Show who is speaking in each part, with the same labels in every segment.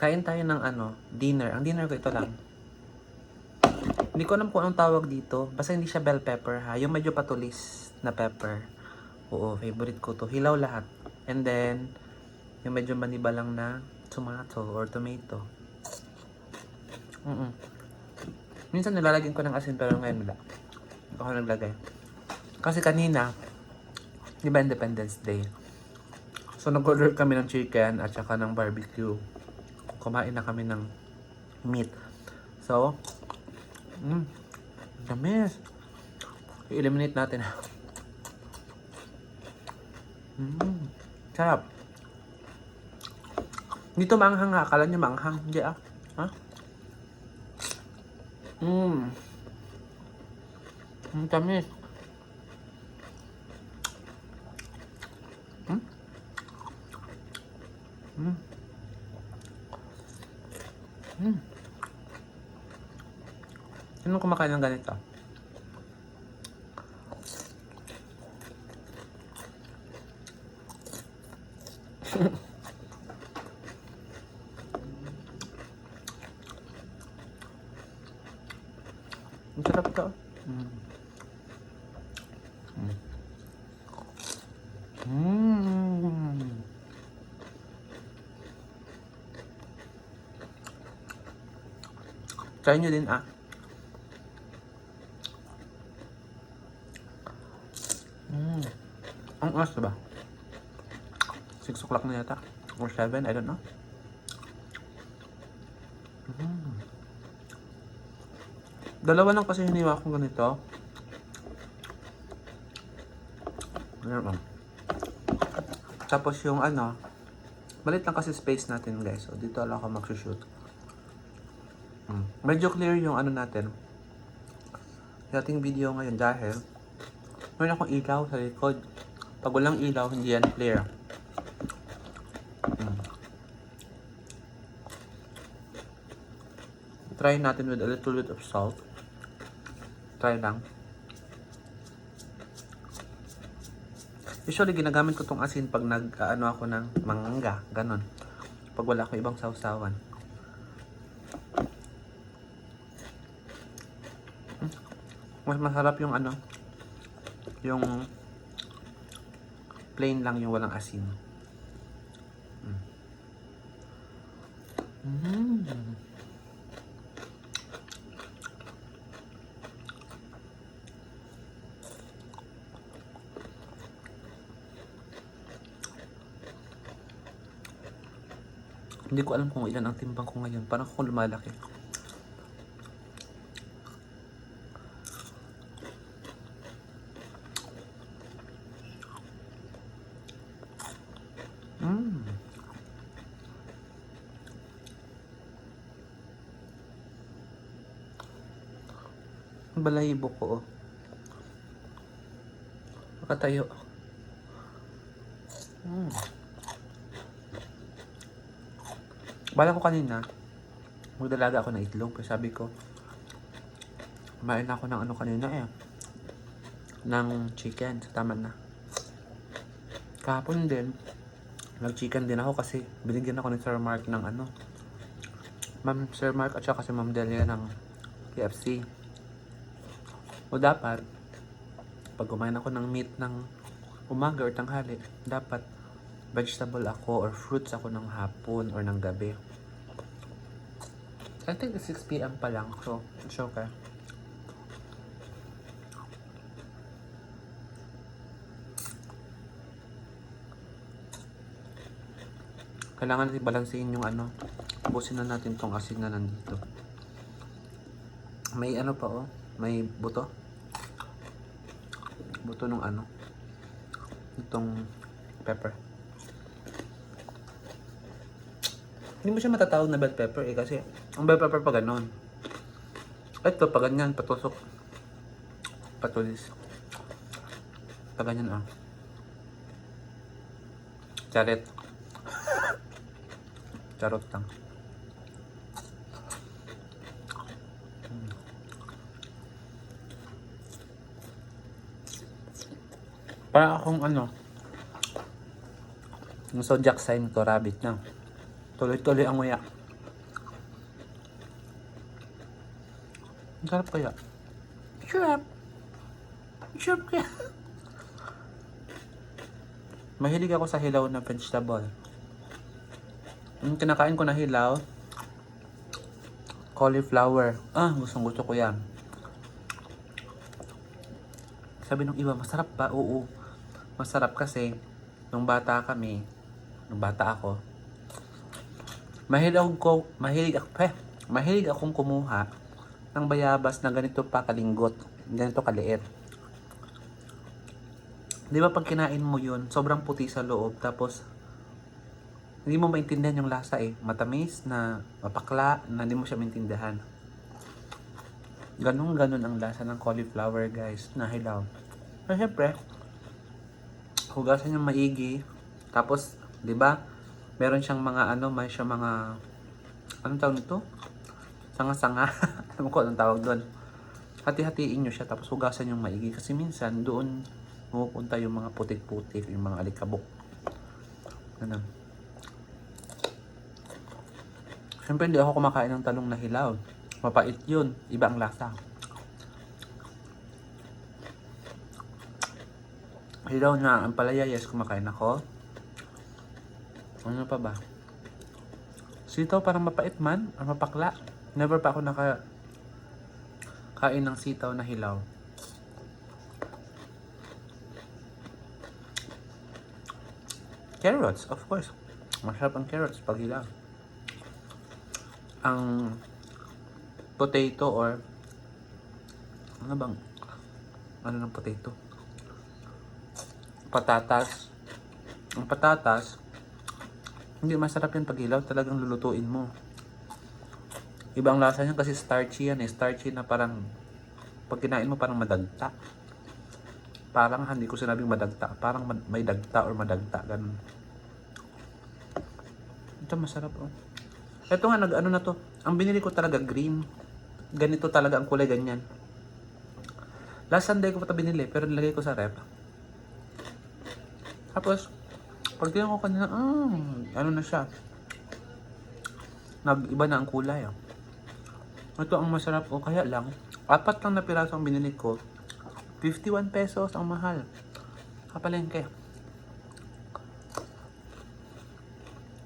Speaker 1: Kain tayo ng ano, dinner. Ang dinner ko ito lang. Hindi ko alam kung anong tawag dito. Basta hindi siya bell pepper ha. Yung medyo patulis na pepper. Oo, favorite ko to. Hilaw lahat. And then, yung medyo maniba lang na tomato or tomato. Mm Minsan nilalagyan ko ng asin pero ngayon wala. Ako naglagay. Kasi kanina, di ba Independence Day? So nag-order kami ng chicken at saka ng barbecue. Kumain na kami ng meat. So, mm, damis. I-eliminate natin. Mm, sarap. Dito maanghang nga. Akala nyo maanghang. Hindi ah. Ha? Mmm. Ang tamis. Hmm? Hmm. Hmm. Sino kumakain ng ganito? Ang sarap to. Mm. Mm. Try nyo din ah. Oras ba? 6 o'clock na yata. Or 7, I don't know. Mm. Dalawa lang kasi hiniwa kong ganito. Oh. Tapos yung ano, malit lang kasi space natin guys. So dito lang ako mag-shoot. Mm. Medyo clear yung ano natin. Yung ating video ngayon dahil meron akong ilaw sa likod. Pag walang ilaw, hindi yan clear. Mm. Try natin with a little bit of salt. Try lang. Usually, ginagamit ko tong asin pag nag, ano ako ng mangga, ganon. Pag wala akong ibang sausawan. Mm. Mas masarap yung ano, yung plain lang yung walang asin. Mm. Mm. Hindi ko alam kung ilan ang timbang ko ngayon. Parang ako lumalaki. Balahibo ko oh. Makatayo. Mm. Bala ko kanina, magdalaga ako ng itlog. Kasi sabi ko, kumain ako ng ano kanina eh. Ng chicken. Sa tama na. Kahapon din, nag-chicken din ako kasi binigyan ako ni Sir Mark ng ano. Ma'am Sir Mark at saka si Ma'am Delia ng KFC. O dapat, pag kumain ako ng meat ng umaga or tanghali, dapat vegetable ako or fruits ako ng hapon or ng gabi. I think 6 p.m. pa lang, so it's okay. Kailangan natin balansehin yung ano. Ubusin na natin tong asin na nandito. May ano pa oh. May buto. Buto nung ano. Itong pepper. Hindi mo siya matatawag na bell pepper eh kasi ang bell pepper pa ganon. Ito pa ganyan, patusok. Patulis. Pa ganyan ah. Charet. Charot lang. Para akong ano, yung zodiac sign ko, rabbit na. Tuloy-tuloy ang uya. Ang sarap kaya. Sarap. Sarap kaya. Mahilig ako sa hilaw na vegetable. Yung kinakain ko na hilaw, cauliflower. Ah, gustong gusto ko yan. Sabi ng iba, masarap ba? Oo. Masarap kasi, nung bata kami, nung bata ako, mahilig ako, mahilig ako, eh, mahilig akong kumuha ng bayabas na ganito pa kalinggot, ganito kaliit. Di ba pag kinain mo yun, sobrang puti sa loob, tapos hindi mo maintindihan yung lasa eh. Matamis na mapakla na hindi mo siya maintindihan. Ganun ganun ang lasa ng cauliflower guys, na hilaw. So syempre, hugasan yung maigi. Tapos, di ba? Meron siyang mga ano, may siyang mga anong tawag nito? Sanga-sanga. Alam ko anong tawag doon. Hati-hatiin nyo siya tapos hugasan yung maigi kasi minsan doon pumupunta yung mga putik-putik, yung mga alikabok. Ganun. Siyempre hindi ako kumakain ng talong na hilaw. Mapait yun. Iba ang lasa. Hilaw na ang palaya, yes, kumakain ako. Ano pa ba? Sitaw parang mapait man, or mapakla. Never pa ako naka kain ng sitaw na hilaw. Carrots, of course. Masarap ang carrots pag hilaw. Ang potato or ano bang ano ng potato? Patatas. Ang patatas, hindi masarap yan pag hilaw, talagang lulutuin mo. Ibang lasa niyan kasi starchy yan eh. Starchy na parang pag kinain mo parang madagta. Parang hindi ko sinabing madagta. Parang may dagta or madagta. Ganun. Ito masarap oh. Ito nga nag ano na to. Ang binili ko talaga green. Ganito talaga ang kulay ganyan. Last Sunday ko pa ito binili pero nilagay ko sa rep. Tapos pag ko kanina, mm, ano na siya. Nag-iba na ang kulay ah. Ito ang masarap o kaya lang, apat lang na piraso ang binili ko. 51 pesos ang mahal. Kapalengke.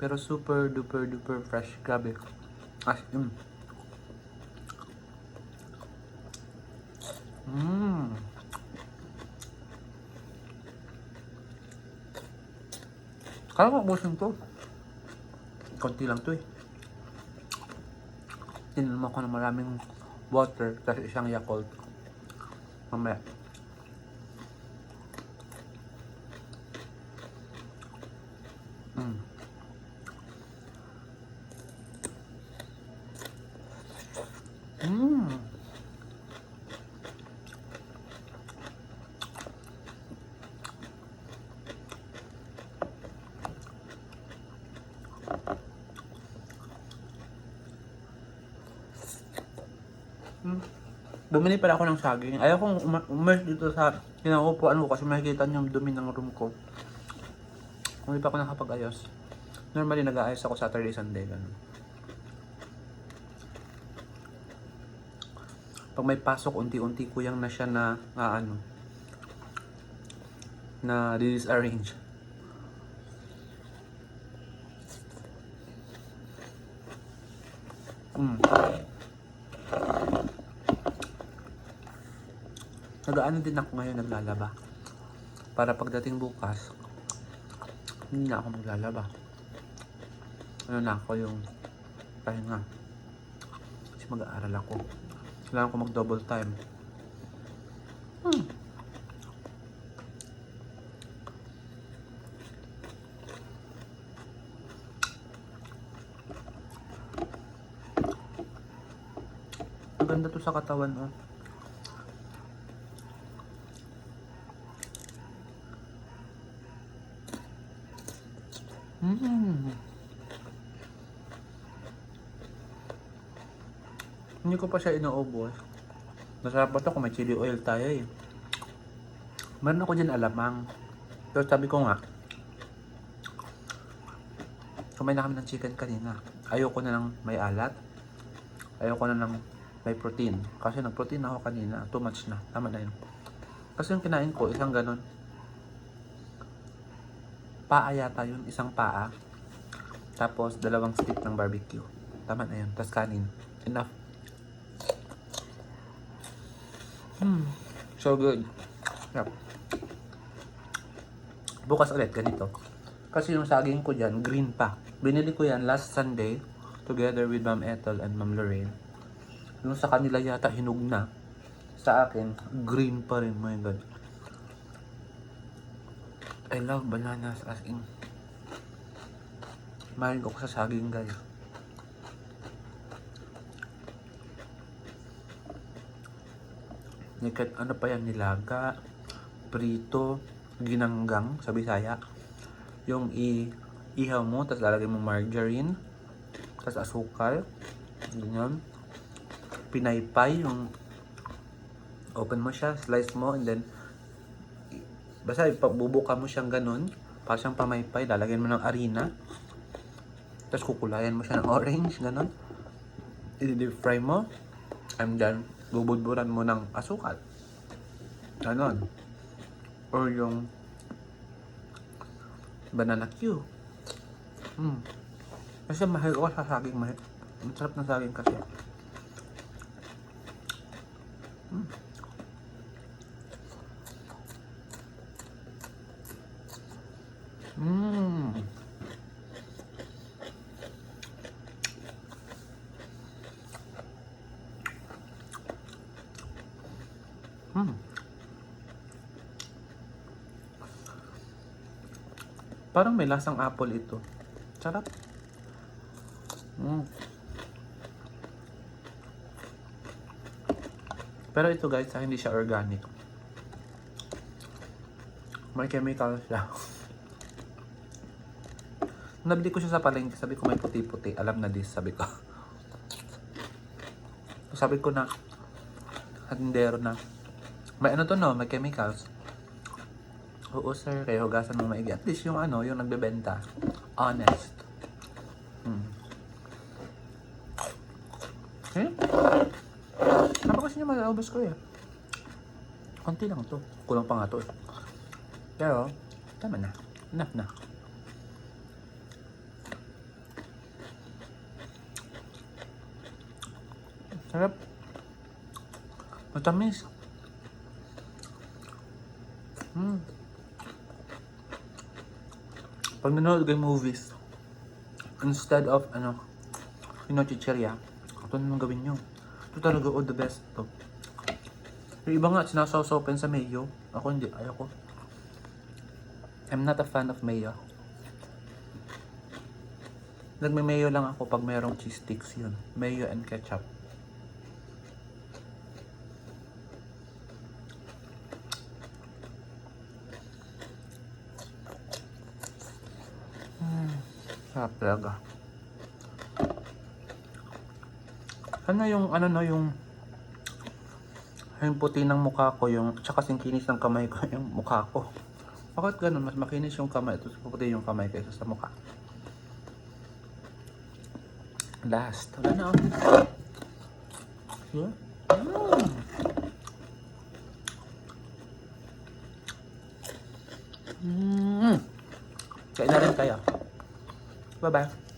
Speaker 1: Pero super duper duper fresh. Grabe. As in. Kala ko ubusin to. Konti lang to eh. Tinanong ko ng maraming water tapos isang Yakult. Mamaya. Bumili pala ako ng saging. Ayaw kong uma- umalis dito sa kinaupuan ko kasi makikita niyo yung dumi ng room ko. Kung di pa ako nakapag-ayos. Normally nag-aayos ako Saturday, Sunday. Ganun. Pag may pasok, unti-unti ko yung na siya na, na ano, na disarrange. Mm. Nag-ano din ako ngayon naglalaba. Para pagdating bukas, hindi na ako maglalaba. Ano na ako yung pahinga. Kasi mag-aaral ako. Kailangan ko mag-double time. Hmm. Maganda to sa katawan, oh. Mm. Hindi ko pa siya inuubos. Masarap pa to kung may chili oil tayo eh. Meron ako dyan alamang. Pero sabi ko nga, kumain na kami ng chicken kanina. Ayoko na ng may alat. Ayoko na ng may protein. Kasi nag-protein ako kanina. Too much na. Tama na yun. Kasi yung kinain ko, isang ganon. Paa yata yun. Isang paa. Tapos, dalawang stick ng barbecue. Tama na yun. Tapos kanin. Enough. Hmm. So good. Yep. Bukas ulit, ganito. Kasi yung saging ko dyan, green pa. Binili ko yan last Sunday together with Ma'am Ethel and Ma'am Lorraine. Yung sa kanila yata hinug na. Sa akin, green pa rin. My God. I love bananas as in. Mahilig ako sa saging guys. Nikat, ano pa yan, nilaga, prito, ginanggang sa Bisaya. Yung i ihaw mo, tapos lalagay mo margarine, tapos asukal, ganyan. Pinaypay, yung open mo siya, slice mo, and then basta ipabubuka mo siyang ganun, para siyang pamaypay, lalagyan mo ng harina, tapos kukulayan mo siya ng orange, ganun. I-deep fry mo, and then bubudburan mo ng asukal. Ganon. Or yung banana Q. Mm. Kasi mahal ako sa saging. Mahal. Ang sarap ng saging kasi. Mm. Parang may lasang apple ito. Sarap. Mm. Pero ito guys, ah, hindi siya organic. May chemical siya. Nabili ko siya sa palengke, sabi ko may puti-puti. Alam na this, sabi ko. sabi ko na, hatindero na, may ano to no, may chemicals. Oo sir, kaya hugasan mo maigi. At least yung ano, yung nagbebenta. Honest. Hmm. Eh? Napaka kasi niya malaubos ko eh. Konti lang to. Kulang pa nga to eh. Pero, tama na. Enough na. Sarap. Matamis. Hmm. Pag nanonood kayo movies, instead of, ano, yung chicheria, ito naman gawin nyo. Ito talaga, oh, the best to. Yung iba nga, sinasawsaw sa mayo. Ako hindi, ayoko. I'm not a fan of mayo. Nagme-mayo lang ako pag mayroong cheese sticks yun. Mayo and ketchup. Sarap talaga. Ano yung, ano no, yung yung puti ng mukha ko, yung, tsaka kasing kinis ng kamay ko, yung mukha ko. Bakit ganun? Mas makinis yung kamay, tapos puti yung kamay kaysa sa mukha. Last. Wala na. Yeah. Mm. Mm. Kain na rin kayo. Bye-bye.